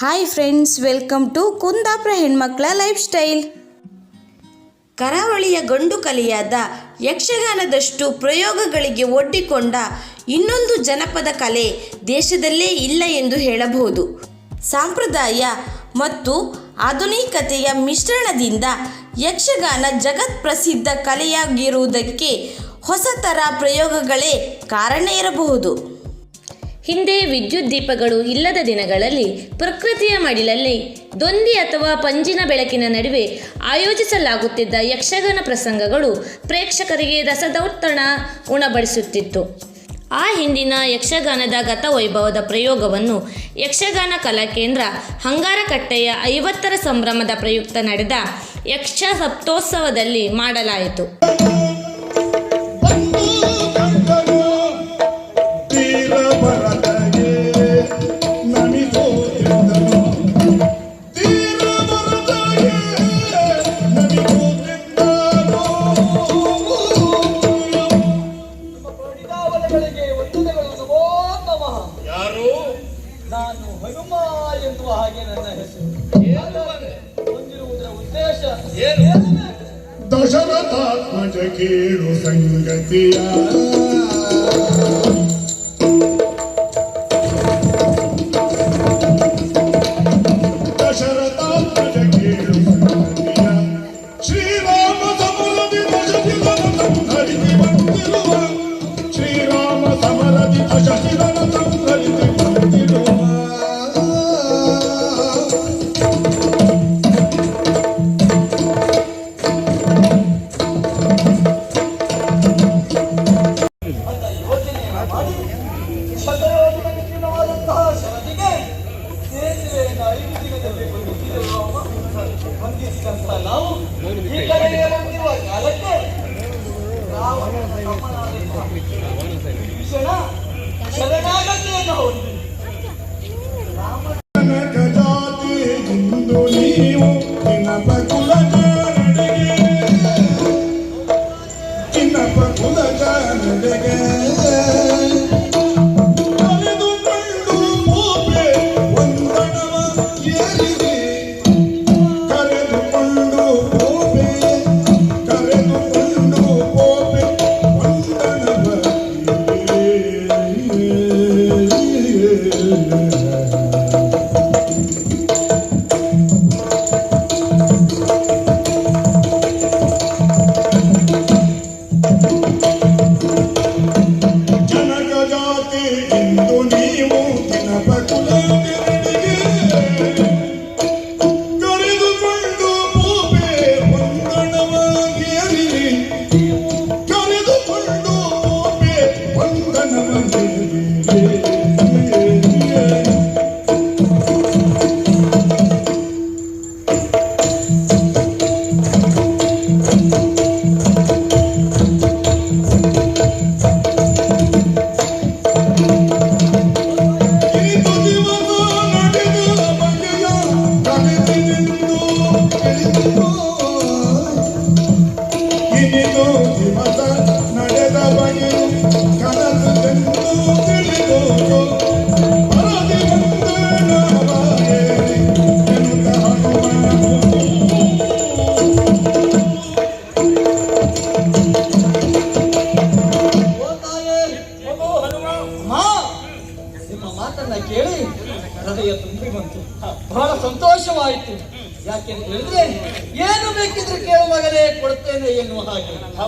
Hi friends welcome to Kundapura ಹೆಣ್ಮಕ್ಳ life style ಕರಾವಳಿಯ ಗಂಡು ಕಲೆಯಾದ ಯಕ್ಷಗಾನದಷ್ಟು ಪ್ರಯೋಗಗಳಿಗೆ ಒಡ್ಡಿಕೊಂಡ ಇನ್ನೊಂದು ಜನಪದ ಕಲೆ ದೇಶದಲ್ಲೇ ಇಲ್ಲ ಎಂದು ಹೇಳಬಹುದು. ಸಾಂಪ್ರದಾಯ ಮತ್ತು ಆಧುನಿಕತೆಯ ಮಿಶ್ರಣದಿಂದ ಯಕ್ಷಗಾನ ಜಗತ್ ಪ್ರಸಿದ್ಧ ಕಲೆಯಾಗಿರುವುದಕ್ಕೆ ಹೊಸ ಥರ ಪ್ರಯೋಗಗಳೇ ಕಾರಣ ಇರಬಹುದು. ಹಿಂದೆ ವಿದ್ಯುತ್ ದೀಪಗಳು ಇಲ್ಲದ ದಿನಗಳಲ್ಲಿ ಪ್ರಕೃತಿಯ ಮಡಿಲಲ್ಲಿ ದೊಂದಿ ಅಥವಾ ಪಂಜಿನ ಬೆಳಕಿನ ನಡುವೆ ಆಯೋಜಿಸಲಾಗುತ್ತಿದ್ದ ಯಕ್ಷಗಾನ ಪ್ರಸಂಗಗಳು ಪ್ರೇಕ್ಷಕರಿಗೆ ರಸದೌತ್ತಣ ಉಣಬಡಿಸುತ್ತಿತ್ತು. ಆ ಹಿಂದಿನ ಯಕ್ಷಗಾನದ ಗತವೈಭವದ ಪ್ರಯೋಗವನ್ನು ಯಕ್ಷಗಾನ ಕಲಾಕೇಂದ್ರ ಹಂಗಾರಕಟ್ಟೆಯ ಐವತ್ತರ ಸಂಭ್ರಮದ ಪ್ರಯುಕ್ತ ನಡೆದ ಯಕ್ಷ ಸಪ್ತೋತ್ಸವದಲ್ಲಿ ಮಾಡಲಾಯಿತು. ಎನ್ನುವ ಹಾಗೆ ನನ್ನ ಹೆಸರು. ಹೊಂದಿರುವುದರ ಉದ್ದೇಶ ಏನು? ದಶರಥಾತ್ಮಜ ಕೇಳು ಸಂಗತಿಯ ಹೃದಯ ತುಂಬಿ ಬಂತು. ಬಹಳ ಸಂತೋಷವಾಯಿತು. ಯಾಕೆಂತ ಹೇಳಿದ್ರೆ, ಏನು ಬೇಕಿದ್ರೆ ಕೇಳು ಮಗನೇ, ಕೊಡ್ತೇನೆ ಎನ್ನುವ ಹಾಗೆ.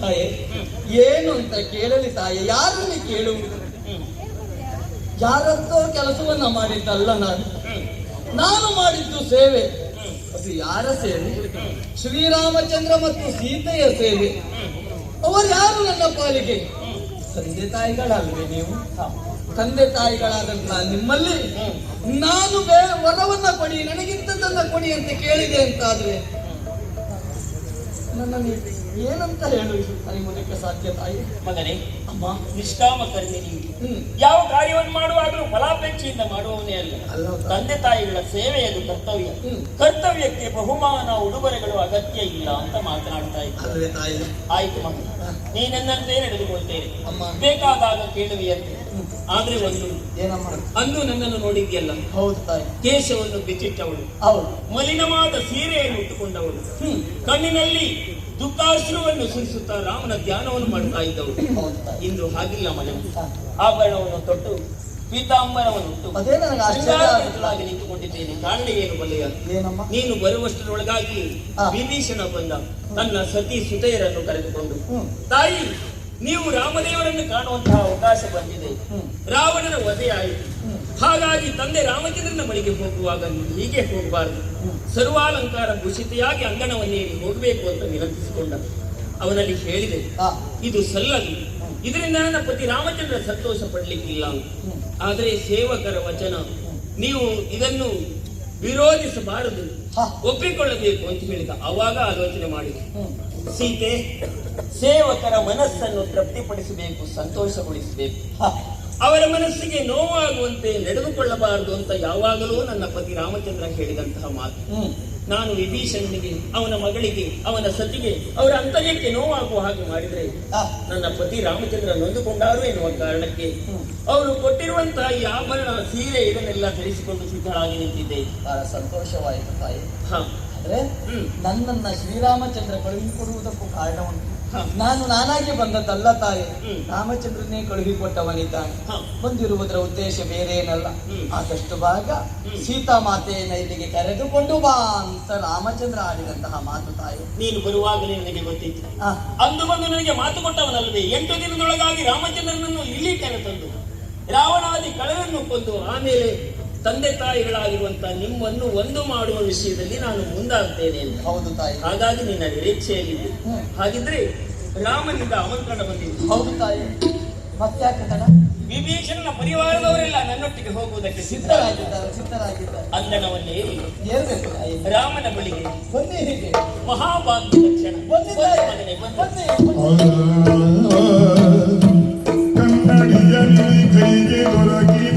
ತಾಯೇ, ಏನು ಅಂತ ಕೇಳಲಿ ತಾಯೇ, ಯಾರಲ್ಲಿ ಕೇಳುವುದು? ಯಾರತ್ತೋ ಕೆಲಸವನ್ನ ಮಾಡಿದ್ದಲ್ಲ ನಾನು. ನಾನು ಮಾಡಿದ್ದು ಸೇವೆ. ಅದು ಯಾರ ಸೇವೆ ಶ್ರೀರಾಮಚಂದ್ರ ಮತ್ತು ಸೀತೆಯ ಸೇವೆ ಅವರು ಯಾರು ನನ್ನ ಪಾಲಿಗೆ? ತಂದೆ ತಾಯಿಗಳಲ್ವೇ ನೀವು. ತಂದೆ ತಾಯಿಗಳಾದಂತಹ ನಿಮ್ಮಲ್ಲಿ ನಾನು ವರವನ್ನ ಕೊಡಿ ನನಗಿಂತದನ್ನ ಕೊಡಿ ಅಂತ ಕೇಳಿದೆ ಅಂತಾದ್ರೆ ನನ್ನ ಏನಂತ ಹೇಳು ಅನಿಮೋದಕ್ಕೆ ಸಾಧ್ಯ ತಾಯಿ? ಮಗನೇ ನಿಷ್ಕಾಮ ಕರ್ಮಿ ನೀವು. ಯಾವ ಕಾರ್ಯವನ್ನು ಮಾಡುವಾಗಲೂ ಫಲಾಪೇಕ್ಷೆಯಿಂದ ಮಾಡುವವನೇ ಅಲ್ಲ. ತಂದೆ ತಾಯಿಗಳ ಸೇವೆಯದು ಕರ್ತವ್ಯ. ಕರ್ತವ್ಯಕ್ಕೆ ಬಹುಮಾನ ಉಡುಗೊರೆಗಳು ಅಗತ್ಯ ಇಲ್ಲ ಅಂತ ಮಾತನಾಡ್ತಾ ಇದ್ದಾರೆ ಆಯ್ತು ಮಗ. ನೀ ನನ್ನಂತೆ ನಡೆದುಕೊಳ್ತೇನೆ. ಅಮ್ಮ. ಬೇಕಾದಾಗ ಕೇಳುವಿಯಂತೆ ಆದ್ರೆ ಒಂದು ಅಂದು ನನ್ನನ್ನು ನೋಡಿದ್ಯಲ್ಲ? ಹೌದು ತಾಯಿ. ಕೇಶವನ್ನು ಬಿಚ್ಚಿಟ್ಟವಳು. ಹೌದು. ಮಲಿನವಾದ ಸೀರೆಯನ್ನು ಉಟ್ಟುಕೊಂಡವಳು. ಕಣ್ಣಿನಲ್ಲಿ ದುಃಖಾಶ್ರುವನ್ನು ಸುರಿಸುತ್ತಾ ರಾಮನ ಧ್ಯಾನವನ್ನು ಮಾಡ್ತಾ ಇದ್ದವರು. ಇಂದು ಹಾಗಿಲ್ಲ ಮನೆ. ಆಭರಣವನ್ನು ತೊಟ್ಟು ಪೀತಾಂಬರವನ್ನು ನಿಂತುಕೊಂಡಿದ್ದೇನೆ. ಕಾರಣ ಏನು ಬಲ್ಲೆಯ ನೀನು ಬರುವಷ್ಟರೊಳಗಾಗಿ. ವಿಭೀಷಣ ಬಂದ. ತನ್ನ ಸತಿ ಸುತೆಯರನ್ನು ಕರೆದುಕೊಂಡು ತಾಯಿ ನೀವು ರಾಮದೇವರನ್ನು ಕಾಣುವಂತಹ ಅವಕಾಶ ಬಂದಿದೆ. ರಾವಣನ ವಧೆಯಾಯಿತು. ಹಾಗಾಗಿ ತಂದೆ ರಾಮಚಂದ್ರನ ಬಳಿಗೆ ಹೋಗುವಾಗ ನೀವು ಹೀಗೆ ಹೋಗಬಾರದು. ಸರ್ವಾಲಂಕಾರ ಭೂಷಿತೆಯಾಗಿ ಅಂಗಣವನ್ನೇ ಹೋಗಬೇಕು ಅಂತ ವಿನಂತಿಸಿಕೊಂಡ ಅವನಲ್ಲಿ ಹೇಳಿದೆ ಇದು ಸಲ್ಲದು. ಇದರಿಂದ ನನ್ನ ಪತಿ ರಾಮಚಂದ್ರ ಸಂತೋಷ ಪಡ್ಲಿಕ್ಕಿಲ್ಲ. ಆದರೆ ಸೇವಕರ ವಚನ ನೀವು ಇದನ್ನು ವಿರೋಧಿಸಬಾರದು. ಒಪ್ಪಿಕೊಳ್ಳಬೇಕು ಅಂತ ಹೇಳಿದ. ಅವಾಗ ಆಲೋಚನೆ ಮಾಡಿದೆ. ಸೀತೆ ಸೇವಕರ ಮನಸ್ಸನ್ನು ತೃಪ್ತಿಪಡಿಸಬೇಕು ಸಂತೋಷಗೊಳಿಸಬೇಕು. ಅವರ ಮನಸ್ಸಿಗೆ ನೋವಾಗುವಂತೆ ನಡೆದುಕೊಳ್ಳಬಾರದು ಅಂತ ಯಾವಾಗಲೂ ನನ್ನ ಪತಿ ರಾಮಚಂದ್ರ ಹೇಳಿದಂತಹ ಮಾತು. ನಾನು ವಿಭೀಷಣನಿಗೆ ಅವನ ಮಗಳಿಗೆ ಅವನ ಸತಿಗೆ ಅವರ ಅಂತರ್ಯಕ್ಕೆ ನೋವಾಗುವ ಹಾಗೆ ಮಾಡಿದರೆ ನನ್ನ ಪತಿ ರಾಮಚಂದ್ರ ನೊಂದುಕೊಂಡಾರು ಎನ್ನುವ ಕಾರಣಕ್ಕೆ ಅವರು ಕೊಟ್ಟಿರುವಂತಹ ಈ ಆಭರಣ ಸೀರೆ ಇದನ್ನೆಲ್ಲ ಧರಿಸಿಕೊಂಡು ಸಿದ್ಧರಾಗಿ ನಿಂತಿದ್ದೆ. ಬಹಳ ಸಂತೋಷವಾಯಿತು ತಾಯಿ. ಹ್ಮ್. ನನ್ನನ್ನ ಶ್ರೀರಾಮಚಂದ್ರ ಕಳುಹಿಸಿಕೊಡುವುದಕ್ಕೂ ಕಾರಣ ಉಂಟು ಹ. ನಾನು ನಾನಾಗಿ ಬಂದದ್ದಲ್ಲ ತಾಯಿ. ರಾಮಚಂದ್ರನೇ ಕಳುಹಿಕೊಟ್ಟವನಿದ್ದಾನೆ. ಬಂದಿರುವುದರ ಉದ್ದೇಶ ಬೇರೇನಲ್ಲ. ಆದಷ್ಟು ಭಾಗ. ಸೀತಾ ಮಾತೆಯನ್ನ ಇಲ್ಲಿಗೆ ಕರೆದುಕೊಂಡು ಬಾ ಅಂತ ರಾಮಚಂದ್ರ ಆಡಿದಂತಹ ಮಾತು ತಾಯಿ. ನೀನು ಬರುವಾಗಲೇ ನನಗೆ ಗೊತ್ತಿತ್ತು. ಅಂದು ಬಂದು ನನಗೆ ಮಾತು ಕೊಟ್ಟವನಲ್ಲದೆ ಎಂಟು ದಿನದೊಳಗಾಗಿ ರಾಮಚಂದ್ರನನ್ನು ಇಲ್ಲಿ ಕರೆತಂದು ರಾವಣಾದಿ ಕಳೆಯನ್ನು ಕೊಂದು ಆಮೇಲೆ ತಂದೆ ತಾಯಿಗಳಾಗಿರುವಂತ ನಿಮ್ಮನ್ನು ಒಂದು ಮಾಡುವ ವಿಷಯದಲ್ಲಿ ನಾನು ಮುಂದಾಗ್ತೇನೆ ಅಂತ. ಹೌದು ತಾಯಿ. ಹಾಗಾಗಿ ನಿನ್ನ ನಿರೀಕ್ಷೆಯಲ್ಲಿದೆ. ಹಾಗಿದ್ರೆ ರಾಮನಿಂದ ಆಮಂತ್ರಣ ಬಂದಿತ್ತು ಹೌದು ತಾಯಿ. ಮತ್ತೆ ವಿಭೀಷಣನ ಪರಿವಾರದವರೆಲ್ಲ ನನ್ನೊಟ್ಟಿಗೆ ಹೋಗುವುದಕ್ಕೆ ಸಿದ್ಧರಾಗಿದ್ದಾರೆ. ಸಿದ್ಧರಾಗಿದ್ದಾರೆ ಅಂದನವನ್ನೇ ತಾಯಿ. ರಾಮನ ಬಳಿಗೆ ಬನ್ನಿ ಮಹಾಭಾಗ್ಯ ಲಕ್ಷಣ ಮಗನೇ, ಬನ್ನಿ. ಕನ್ನಡಿಯಲ್ಲಿ ಕೈಗೆ ದೊರಕಿದಂತೆ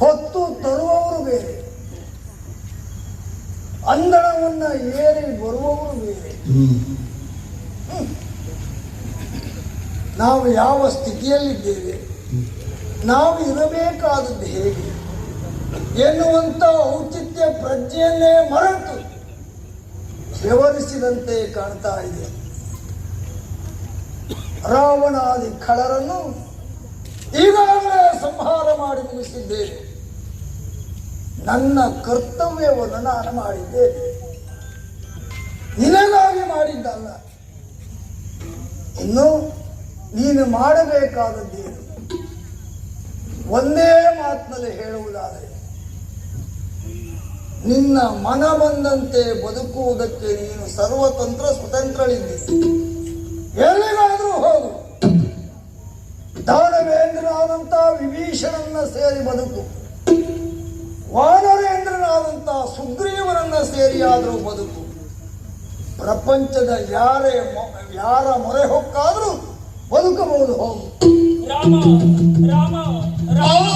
ಹೊತ್ತು ತರುವವರು ಬೇರೆ. ಅಂದಣವನ್ನ ಏರಿ ಬರುವವರು ಬೇರೆ. ನಾವು ಯಾವ ಸ್ಥಿತಿಯಲ್ಲಿದ್ದೇವೆ? ನಾವು ಇರಬೇಕಾದದ್ದು ಹೇಗೆ? ಎನ್ನುವಂಥ ಔಚಿತ್ಯ ಪ್ರಜ್ಞೆಯನ್ನೇ ಮರೆತು ವ್ಯವಹರಿಸಿದಂತೆ ಕಾಣ್ತಾ ಇದೆ. ರಾವಣಾದಿ ಖಳರನ್ನು ಈಗಾಗಲೇ ಸಂಹಾರ ಮಾಡಿ ಮುಗಿಸಿದ್ದೇನೆ ನನ್ನ ಕರ್ತವ್ಯವನ್ನು ನಾನು ಮಾಡಿದ್ದೇನೆ ನಿನಗಾಗಿ ಮಾಡಿದ್ದಲ್ಲ. ಇನ್ನು ನೀನು ಮಾಡಬೇಕಾದದ್ದೇನು ಒಂದೇ ಮಾತಿನಲ್ಲಿ ಹೇಳುವುದಾದರೆ, ನಿನ್ನ ಮನ ಬಂದಂತೆ ಬದುಕುವುದಕ್ಕೆ ನೀನು ಸರ್ವತಂತ್ರ ಸ್ವತಂತ್ರಳಿದ್ದಿ. ಎಲ್ಲಿಗಾದರೂ ಹೋಗು. ದಾನವೇಂದ್ರನಾದಂಥ ವಿಭೀಷಣನ್ನ ಸೇರಿ ಬದುಕು. ವಾನರೇಂದ್ರನಾದಂಥ ಸುಗ್ರೀವನನ್ನ ಸೇರಿ ಆದರೂ ಬದುಕು. ಪ್ರಪಂಚದ ಯಾರೇ ಮೊ- ಯಾರ ಮೊರೆ ಹೊಕ್ಕಾದರೂ ಬದುಕಬಹುದು. ಹೋಗು ರಾಮ ರಾಮ ರಾಮ.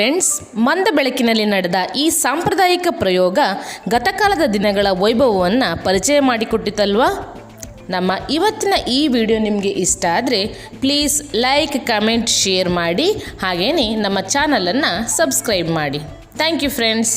ಫ್ರೆಂಡ್ಸ್, ಮಂದ ಬೆಳಕಿನಲ್ಲಿ ನಡೆದ ಈ ಸಾಂಪ್ರದಾಯಿಕ ಪ್ರಯೋಗ ಗತಕಾಲದ ದಿನಗಳ ವೈಭವವನ್ನು ಪರಿಚಯ ಮಾಡಿಕೊಟ್ಟಿತಲ್ವಾ? ನಮ್ಮ ಇವತ್ತಿನ ಈ ವಿಡಿಯೋ ನಿಮಗೆ ಇಷ್ಟ ಆದರೆ ಪ್ಲೀಸ್ ಲೈಕ್ ಕಮೆಂಟ್ ಶೇರ್ ಮಾಡಿ ಹಾಗೆಯೇ ನಮ್ಮ ಚಾನಲನ್ನು ಸಬ್ಸ್ಕ್ರೈಬ್ ಮಾಡಿ. Thank you friends